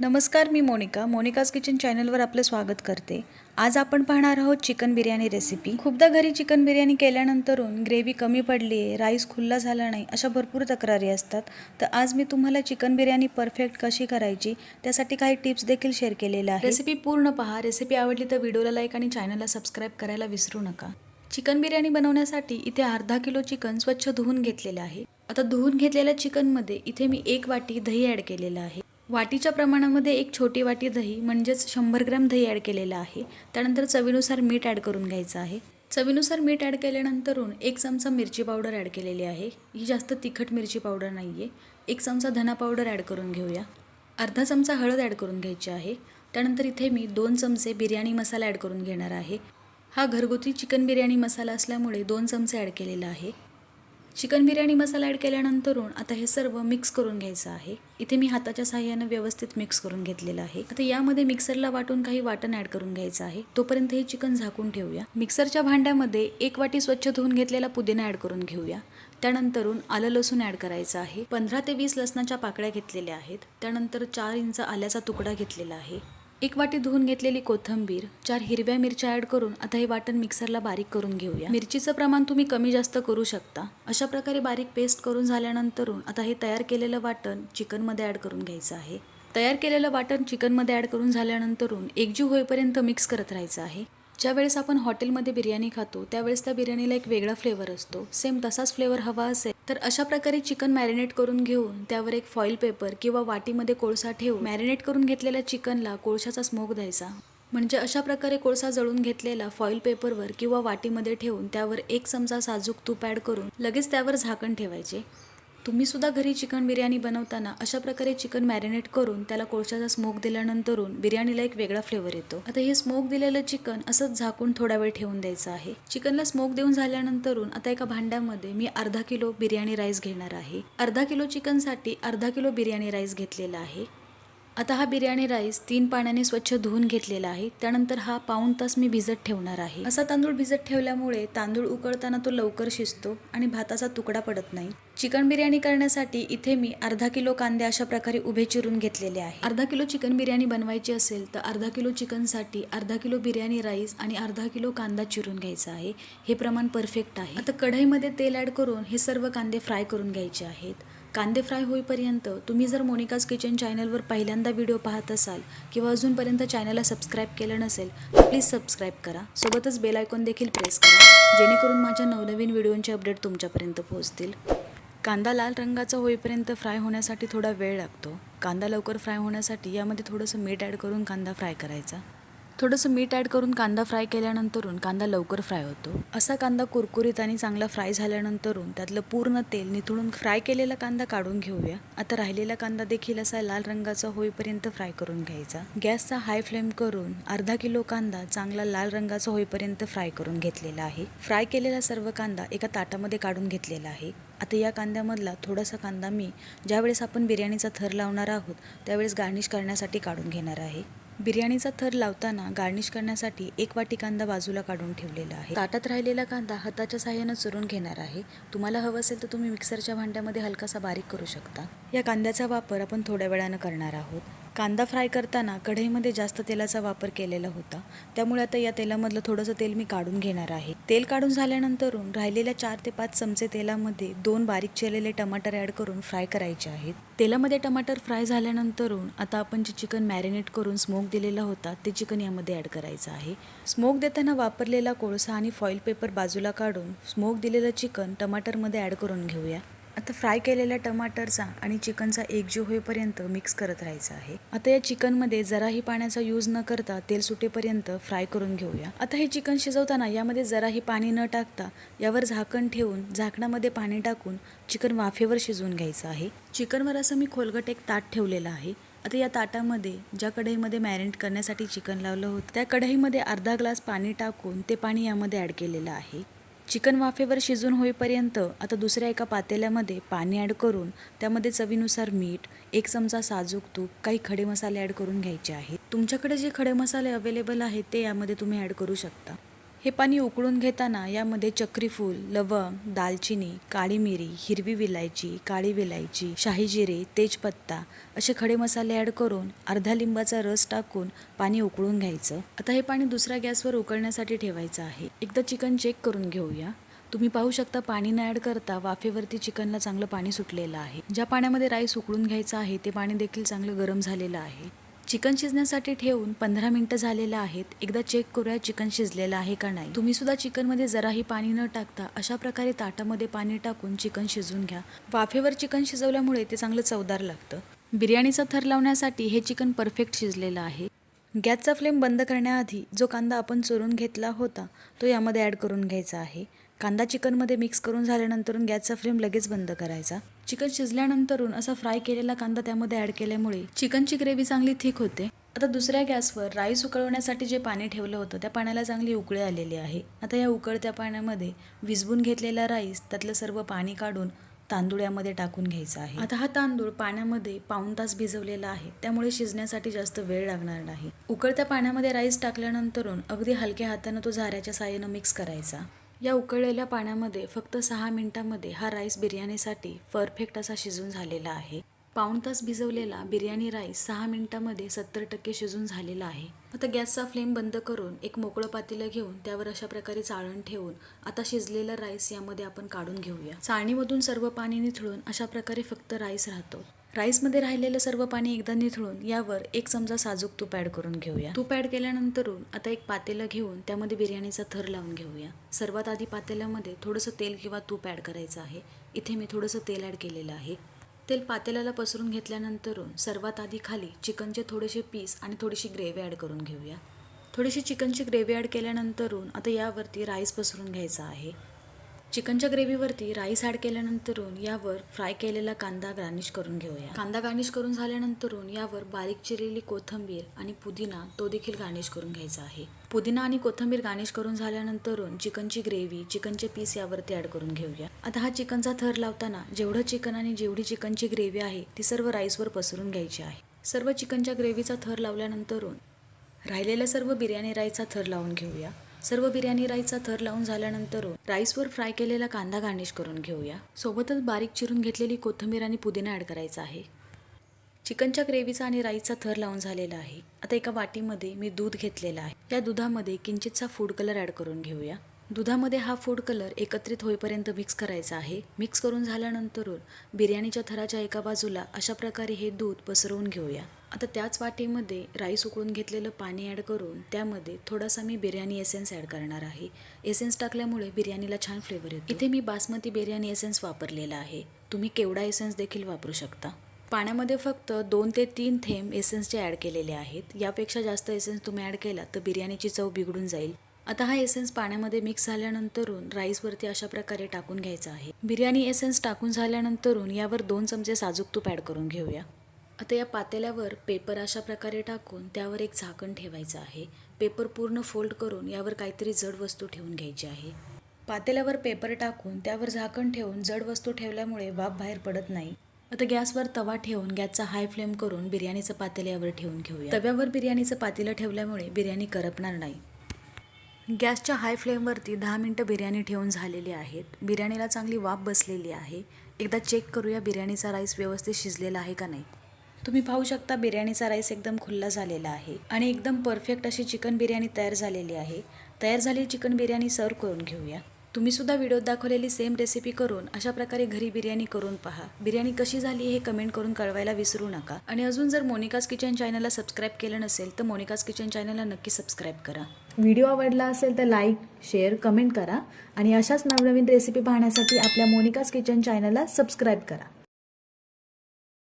नमस्कार मी Monika. Monika's kitchen चॅनलवर आपलं स्वागत करते. आज आपण पाहणार आहोत चिकन बिर्याणी रेसिपी. खूपदा घरी चिकन बिर्याणी केल्यानंतरून ग्रेव्ही कमी पडली आहे राईस खुल्ला झाला नाही अशा भरपूर तक्रारी असतात. तर आज मी तुम्हाला चिकन बिर्याणी परफेक्ट कशी करायची त्यासाठी काही टिप्स देखील शेअर केलेल्या आहेत. रेसिपी पूर्ण पहा. रेसिपी आवडली तर व्हिडिओला लाईक आणि चॅनलला सबस्क्राईब करायला विसरू नका. चिकन बिर्याणी बनवण्यासाठी इथे अर्धा किलो चिकन स्वच्छ धुवून घेतलेलं आहे. आता धुवून घेतलेल्या चिकनमध्ये इथे मी एक वाटी दही ॲड केलेलं आहे. वाटीच्या प्रमाणामध्ये एक छोटी वाटी दही म्हणजेच शंभर ग्रॅम दही ॲड केलेलं आहे. त्यानंतर चवीनुसार मीठ ॲड करून घ्यायचं आहे. चवीनुसार मीठ ॲड केल्यानंतरून एक चमचा मिरची पावडर ॲड केलेली आहे. ही जास्त तिखट मिरची पावडर नाही आहे एक चमचा धना पावडर ॲड करून घेऊया. अर्धा चमचा हळद ॲड करून घ्यायची आहे. त्यानंतर इथे मी दोन चमचे बिर्याणी मसाला ॲड करून घेणार आहे. हा घरगुती चिकन बिर्याणी मसाला असल्यामुळे दोन चमचे ॲड केलेला आहे. चिकन बिर्याणी मसाला ॲड केल्यानंतरून आता हे सर्व मिक्स करून घ्यायचं आहे. इथे मी हाताच्या सहाय्यानं व्यवस्थित मिक्स करून घेतलेलं आहे. आता यामध्ये मिक्सरला वाटून काही वाटण ॲड करून घ्यायचं आहे. तोपर्यंत हे चिकन झाकून ठेवूया. मिक्सरच्या भांड्यामध्ये एक वाटी स्वच्छ धुवून घेतलेला पुदिना ॲड करून घेऊया. त्यानंतरून आलं लसूण ॲड करायचं आहे. पंधरा ते वीस लसणाच्या पाकळ्या घेतलेल्या आहेत. त्यानंतर चार इंच आल्याचा तुकडा घेतलेला आहे. एक वाटी धुवून घेतलेली कोथंबीर चार हिरव्या मिरच्या ॲड करून आता हे वाटण मिक्सरला बारीक करून घेऊया. मिरचीचं प्रमाण तुम्ही कमी जास्त करू शकता. अशा प्रकारे बारीक पेस्ट करून झाल्यानंतरून आता हे तयार केलेलं वाटण चिकनमध्ये ॲड करून घ्यायचं आहे. तयार केलेलं वाटण चिकनमध्ये ॲड करून झाल्यानंतरून एकजीव होईपर्यंत मिक्स करत राहायचं आहे. ज्यावेळेस आपण हॉटेलमध्ये बिर्याणी खातो त्यावेळेस त्या बिर्याणीला एक वेगळा फ्लेवर असतो. सेम तसाच फ्लेवर हवा असेल तर अशा प्रकारे चिकन मॅरिनेट करून घेऊन त्यावर एक फॉईल पेपर किंवा वाटीमध्ये कोळसा ठेवून मॅरिनेट करून घेतलेल्या चिकनला कोळशाचा स्मोक द्यायचा. म्हणजे अशा प्रकारे कोळसा जळून घेतलेला फॉईल पेपरवर किंवा वाटीमध्ये ठेवून त्यावर एक चमचा साजूक तूप ॲड करून लगेच त्यावर झाकण ठेवायचे. तुम्ही सुद्धा घरी चिकन बिर्याणी बनवताना अशा प्रकारे चिकन मॅरिनेट करून त्याला कोळशाचा स्मोक दिल्यानंतरून बिर्याणीला एक वेगळा फ्लेवर येतो. आता हे स्मोक दिलेलं चिकन असंच झाकून थोडा वेळ ठेवून द्यायचं आहे. चिकनला स्मोक देऊन झाल्यानंतरून आता एका भांड्यामध्ये मी अर्धा किलो बिर्याणी राईस घेणार आहे. अर्धा किलो चिकनसाठी अर्धा किलो बिर्याणी राईस घेतलेला आहे. आता हा बिर्याणी राईस तीन पाण्याने स्वच्छ धुवून घेतलेला आहे. त्यानंतर हा पाऊण तास मी भिजत ठेवणार आहे. असा तांदूळ भिजत ठेवल्यामुळे तांदूळ उकळताना तो लवकर शिजतो आणि भाताचा तुकडा पडत नाही. चिकन बिर्याणी करण्यासाठी इथे मी अर्धा किलो कांदे अशा प्रकारे उभे चिरून घेतलेले आहे. अर्धा किलो चिकन बिर्याणी बनवायची असेल तर अर्धा किलो चिकनसाठी अर्धा किलो बिर्याणी राईस आणि अर्धा किलो कांदा चिरून घ्यायचा आहे. हे प्रमाण परफेक्ट आहे. आता कढईमध्ये तेल ॲड करून हे सर्व कांदे फ्राय करून घ्यायचे आहेत. कांदे फ्राय होईपर्यंत तुम्ही जर मोनिकाज किचन चॅनलवर पहिल्यांदा व्हिडिओ पाहत असाल किंवा अजूनपर्यंत चॅनलला सबस्क्राईब केलं नसेल तर प्लीज सबस्क्राईब करा. सोबतच बेल आयकॉन देखील प्रेस करा जेणेकरून माझ्या नवनवीन व्हिडिओंचे अपडेट तुमच्यापर्यंत पोहोचतील. कांदा लाल रंगाचा होईपर्यंत फ्राय होण्यासाठी थोडा वेळ लागतो. कांदा लवकर फ्राय होण्यासाठी यामध्ये थोडंसं मीठ ॲड करून कांदा फ्राय करायचा. थोडंसं मीठ ॲड करून कांदा फ्राय केल्यानंतरून कांदा लवकर फ्राय होतो. असा कांदा कुरकुरीत आणि चांगला फ्राय झाल्यानंतरून त्यातलं पूर्ण तेल निथळून फ्राय केलेला कांदा काढून घेऊया. आता राहिलेला कांदा देखील असा लाल रंगाचा होईपर्यंत फ्राय करून घ्यायचा. गॅसचा हाय फ्लेम करून अर्धा किलो कांदा चांगला लाल रंगाचा होईपर्यंत फ्राय करून घेतलेला आहे. फ्राय केलेला सर्व कांदा एका ताटामध्ये काढून घेतलेला आहे. आता या कांद्यामधला थोडासा कांदा मी ज्यावेळेस आपण बिर्याणीचा थर लावणार आहोत त्यावेळेस गार्निश करण्यासाठी काढून घेणार आहे. बिर्याणीचा थर लावताना गार्निश करण्यासाठी एक वाटी कांदा बाजूला काढून ठेवलेला आहे. ताटात राहिलेला कांदा हाताच्या साह्यानं चुरून घेणार आहे. तुम्हाला हवं असेल तर तुम्ही मिक्सरच्या भांड्यामध्ये हलकासा बारीक करू शकता. या कांद्याचा वापर आपण थोड्या वेळानं करणार आहोत. कांदा फ्राय करताना कढईमध्ये जास्त तेलाचा वापर केलेला होता. त्यामुळे आता या तेलामधलं थोडंसं तेल मी काढून घेणार आहे. तेल काढून झाल्यानंतरून राहिलेल्या चार ते पाच चमचे तेलामध्ये दोन बारीक चिरलेले टमाटर ॲड करून फ्राय करायचे आहेत. तेलामध्ये टमाटर फ्राय झाल्यानंतरून आता आपण जे चिकन मॅरिनेट करून स्मोक दिलेला होता ते चिकन यामध्ये ॲड करायचं आहे. स्मोक देताना वापरलेला कोळसा आणि फॉईल पेपर बाजूला काढून स्मोक दिलेलं चिकन टमाटरमध्ये ॲड करून घेऊया. आता फ्राय केलेल्या टमाटरचा आणि चिकनचा एकजीव होईपर्यंत मिक्स करत राहायचं आहे. आता या चिकनमध्ये जराही पाण्याचा यूज न करता तेल सुटेपर्यंत फ्राय करून घेऊया. आता हे चिकन शिजवताना यामध्ये जराही पाणी न टाकता यावर झाकण ठेवून झाकणामध्ये पाणी टाकून चिकन वाफेवर शिजवून घ्यायचं आहे. चिकनवर असं मी खोलगट एक ताट ठेवलेलं आहे. आता या ताटामध्ये ज्या कढईमध्ये मॅरिनेट करण्यासाठी चिकन लावलं होतं त्या कढईमध्ये अर्धा ग्लास पाणी टाकून ते पाणी यामध्ये ॲड केलेलं आहे. चिकन वाफेवर शिजून होईपर्यंत आता दुसऱ्या एका पातेल्यामध्ये पाणी ॲड करून त्यामध्ये चवीनुसार मीठ एक चमचा साजूक तूप काही खडे मसाले ॲड करून घ्यायचे आहेत. तुमच्याकडे जे खडे मसाले अवेलेबल आहेत ते यामध्ये तुम्ही ॲड करू शकता. हे पाणी उकळून घेताना यामध्ये चक्रीफूल लवंग दालचिनी काळी मिरी हिरवी विलायची काळी विलायची शाही जिरे तेजपत्ता असे खडे मसाले ॲड करून अर्धा लिंबाचा रस टाकून पाणी उकळून घ्यायचं. आता हे पाणी दुसऱ्या गॅसवर उकळण्यासाठी ठेवायचं आहे. एकदा चिकन चेक करून घेऊया. तुम्ही पाहू शकता पाणी न ॲड करता वाफेवरती चिकनला चांगलं पाणी सुटलेलं आहे. ज्या पाण्यामध्ये राईस उकळून घ्यायचं आहे ते पाणी देखील चांगलं गरम झालेलं आहे. चिकन शिजण्यासाठी ठेवून पंधरा मिनटं झालेलं आहेत. एकदा चेक करूया चिकन शिजलेलं आहे का नाही. तुम्ही सुद्धा चिकनमध्ये जराही पाणी न टाकता अशा प्रकारे ताटामध्ये पाणी टाकून चिकन शिजून घ्या. वाफेवर चिकन शिजवल्यामुळे ते चांगलं चवदार लागतं. बिर्याणीचा थर लावण्यासाठी हे चिकन परफेक्ट शिजलेलं आहे. गॅसचा फ्लेम बंद करण्याआधी जो कांदा आपण चोरून घेतला होता तो यामध्ये ॲड करून घ्यायचा आहे. कांदा चिकनमध्ये मिक्स करून झाल्यानंतर गॅसचा फ्लेम लगेच बंद करायचा. चिकन शिजल्यानंतरून असा फ्राय केलेला कांदा त्यामध्ये ॲड केल्यामुळे चिकनची ग्रेव्ही चांगली थिक होते. आता दुसऱ्या गॅसवर राईस उकळवण्यासाठी जे पाणी ठेवलं होतं त्या पाण्याला चांगली उकळी आलेली आहे. आता या उकळत्या पाण्यामध्ये विजवून घेतलेला राईस त्यातलं सर्व पाणी काढून तांदूळ यामध्ये टाकून घ्यायचा आहे. आता हा तांदूळ पाण्यामध्ये पाऊण तास भिजवलेला आहे. त्यामुळे शिजण्यासाठी जास्त वेळ लागणार नाही. उकळत्या पाण्यामध्ये राईस टाकल्यानंतरून अगदी हलक्या हातानं तो झाऱ्याच्या साह्यानं मिक्स करायचा. या उकळलेल्या पाण्यामध्ये फक्त सहा मिनिटांमध्ये हा राईस बिर्याणीसाठी परफेक्ट असा शिजून झालेला आहे. पाऊण तास भिजवलेला बिर्याणी राईस सहा मिनिटांमध्ये सत्तर टक्के शिजून झालेला आहे. आता गॅसचा फ्लेम बंद करून एक मोकळं पातेलं घेऊन त्यावर अशा प्रकारे चाळण ठेवून आता शिजलेला राईस यामध्ये आपण काढून घेऊया. चाळणीमधून सर्व पाणी निथळून अशा प्रकारे फक्त राईस राहतो. राईसमध्ये राहिलेलं सर्व पाणी एकदा निथळून यावर एक चमचा साजूक तूप ॲड करून घेऊया. तूप ॲड केल्यानंतरून आता एक पातेलं घेऊन त्यामध्ये बिर्याणीचा थर लावून घेऊया. सर्वात आधी पातेल्यामध्ये थोडंसं तेल किंवा तूप ॲड करायचं आहे. इथे मी थोडंसं तेल ॲड केलेलं आहे. तेल पातेल्याला पसरून घेतल्यानंतरून सर्वात आधी खाली चिकनचे थोडेसे पीस आणि थोडीशी ग्रेव्ही ॲड करून घेऊया. थोडीशी चिकनची ग्रेव्ही ॲड केल्यानंतरून आता यावरती राईस पसरून घ्यायचा आहे. चिकनच्या ग्रेव्हीवरती राईस ॲड केल्यानंतरून यावर फ्राय केलेला कांदा गार्निश करून घेऊया. कांदा गार्निश करून झाल्यानंतरून यावर बारीक चिरलेली कोथिंबीर आणि पुदिना तो देखील गार्निश करून घ्यायचा आहे. पुदिना आणि कोथिंबीर गार्निश करून झाल्यानंतरून चिकनची ग्रेव्ही चिकनचे पीस यावरती ॲड करून घेऊया. आता हा चिकनचा थर लावताना जेवढं चिकन आणि जेवढी चिकनची ग्रेव्ही आहे ती सर्व राईसवर पसरून घ्यायची आहे. सर्व चिकनच्या ग्रेव्हीचा थर लावल्यानंतरून राहिलेल्या सर्व बिर्याणी राईसचा थर लावून घेऊया. सर्व बिर्याणी राईसचा थर लावून झाल्यानंतर राईसवर फ्राय केलेला कांदा गार्निश करून घेऊया. सोबतच बारीक चिरून घेतलेली कोथिंबीर आणि पुदिना ॲड करायचा आहे. चिकनच्या ग्रेव्हीचा आणि राईसचा थर लावून झालेला आहे. आता एका वाटीमध्ये मी दूध घेतलेला आहे. या दुधामध्ये किंचितचा फूड कलर ॲड करून घेऊया. दुधामध्ये हा फूड कलर एकत्रित होईपर्यंत मिक्स करायचा आहे. मिक्स करून झाल्यानंतर बिर्याणीच्या थराच्या एका बाजूला अशा प्रकारे हे दूध पसरवून घेऊया. आता त्याच वाटीमध्ये राईस उकळून घेतलेलं पाणी ॲड करून त्यामध्ये थोडासा मी बिर्याणी एसेन्स ॲड करणार आहे. एसेन्स टाकल्यामुळे बिर्याणीला छान फ्लेवर येतो. इथे मी बासमती बिर्याणी एसेन्स वापरलेला आहे. तुम्ही केवडा एसेन्स देखील वापरू शकता. पाण्यामध्ये फक्त दोन ते तीन थेंब एसेन्सचे ॲड केलेले आहेत. यापेक्षा जास्त एसेन्स तुम्ही ॲड केला तर बिर्याणीची चव बिघडून जाईल. आता हा एसेन्स पाण्यामध्ये मिक्स झाल्यानंतरून राईसवरती अशा प्रकारे टाकून घ्यायचा आहे. बिर्याणी एसेन्स टाकून झाल्यानंतरून यावर दोन चमचे साजूक तूप ॲड करून घेऊया. आता या पातेल्यावर पेपर अशा प्रकारे टाकून त्यावर एक झाकण ठेवायचं आहे. पेपर पूर्ण फोल्ड करून यावर काहीतरी जड वस्तू ठेवून घ्यायची आहे. पातेल्यावर पेपर टाकून त्यावर झाकण ठेवून जड वस्तू ठेवल्यामुळे वाफ बाहेर पडत नाही. आता गॅसवर तवा ठेवून गॅसचा हाय फ्लेम करून बिर्याणीचं पातेलं यावर ठेवून घेऊया. तव्यावर बिर्याणीचं पातेलं ठेवल्यामुळे बिर्याणी करपणार नाही. गॅसच्या हाय फ्लेमवरती दहा मिनटं बिर्याणी ठेवून झालेली आहेत. बिर्याणीला चांगली वाफ बसलेली आहे. एकदा चेक करूया बिर्याणीचा राईस व्यवस्थित शिजलेला आहे का नाही. तुम्ही पाहू शकता बिर्याणीचा राईस एकदम खुल्ला झालेला आहे आणि एकदम परफेक्ट अशी चिकन बिर्याणी तयार झालेली आहे. तयार झालेली चिकन बिर्याणी सर्व करून घेऊया. तुम्ही सुद्धा व्हिडिओत दाखवलेली सेम रेसिपी करून अशा प्रकारे घरी बिर्याणी करून पहा. बिर्याणी कशी झाली हे कमेंट करून कळवायला विसरू नका. आणि अजून जर मोनिकाज किचन चॅनलला सबस्क्राईब केलं नसेल तर मोनिकाज किचन चॅनलला नक्की सबस्क्राईब करा. व्हिडिओ आवडला असेल तर लाईक शेअर कमेंट करा आणि अशाच नवनवीन रेसिपी पाहण्यासाठी आपल्या मोनिकाज किचन चॅनलला सबस्क्राईब करा.